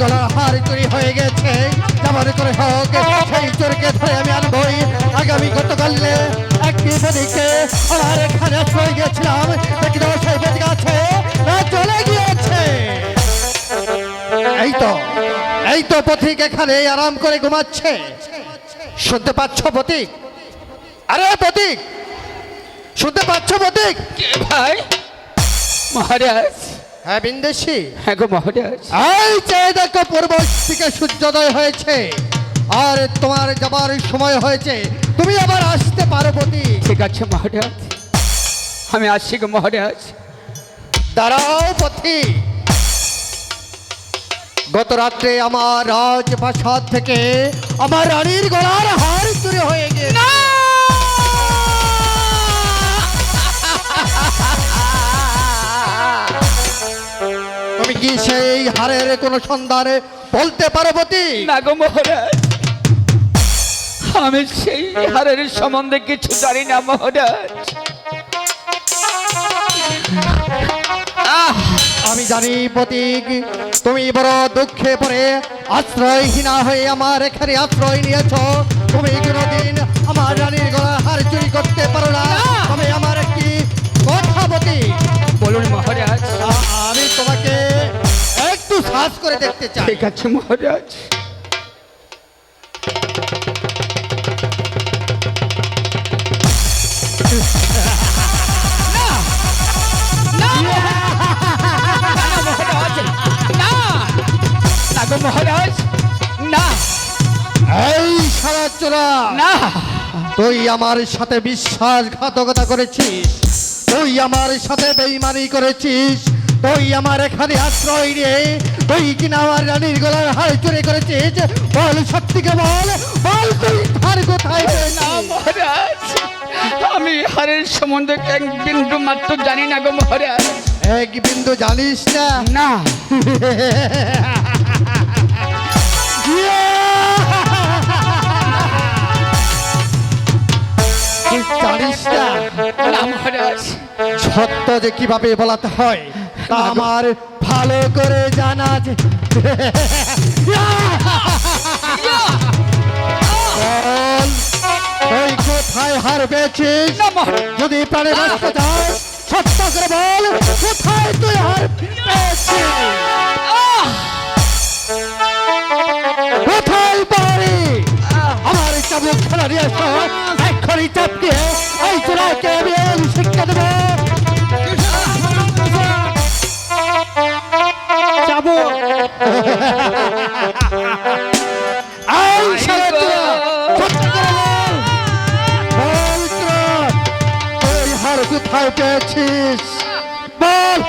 গলার হার চুরি হয়ে গেছে। যেমন করে হোক, সেই চোরকে ধরে আমি আনবই। আগামী গতকালে এক বিপদীকে আমার এখানে আশ্রয় গেছিলাম দেখি তো সেই বেদিকে আছে চলে গিয়েছে। এই তো এই তো পথিক এখানে আরাম করে ঘুমাচ্ছে। শুনতে পাচ্ছ পথিক? আরে পথিক, শুনতে পাচ্ছ পথিক? ভাই? মহারাজ। হ্যাঁ বিন্দেশি। হ্যাঁ গো মহারাজ। এই যে দেখো পূর্ব থেকে সূর্যোদয় হয়েছে আর তোমার যাবার সময় হয়েছে। তুমি আবার আসতে পারো পতি ঠিক আছে মহারাজ। আমি আসছি গো মহারাজ। দাঁড়াও পথি। গত রাত্রে আমার রাজপ্রাসাদ থেকে আমার রানীর গলার হার চুরি হয়ে গেছে কি সেই হারের কোনো সন্ধানে বলতে পারো পতি না গো মহারাজ আমি সেই হারের সম্বন্ধে কিছু জানি না মহারাজ। আমি জানি প্রতীক তুমি বড় দুঃখে পড়ে আশ্রয়হীনা হয়ে আমার এখানে আশ্রয় নিয়েছ। তুমি কোনোদিন আমার রানীর গলা হার চুরি করতে পারো না। তবে একটু করে দেখতে চাই ঠিক আছে মহারাজ। না না। গো মহারাজ। না। এই সারা চোরা। না। তুই আমার সাথে বিশ্বাসঘাতকতা করেছিস। তুই আমার সাথে বেইমানি করেছিস। তুই আমার এখানে আশ্রয় নিয়ে তুই কিনা আমার রানীর গলার হার চুরি করেছিস বল সত্যিকে বল বল তুই ধার কোথায় না? মহারাজ আমি হারের সম্বন্ধে এক বিন্দু মাত্র জানি না গো মহারাজ। এক বিন্দু জানিস না? না। জানিস না মহারাজ। সত্য যে কীভাবে বলাতে হয়? আমার ভালো করে জানা আছে বল, কোথায় যদি প্রাণে বাঁচতে চাস সত্য করে বল কোথায় তুই হার কোথায় আমার চাবুক খেলা নিয়ে এসো এক্ষুনি চাপকে এই আমি শিক্ষা দেবো। তুই হার কোথায় পেয়েছিস? বল।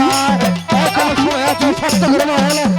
না, সত্য করে বল।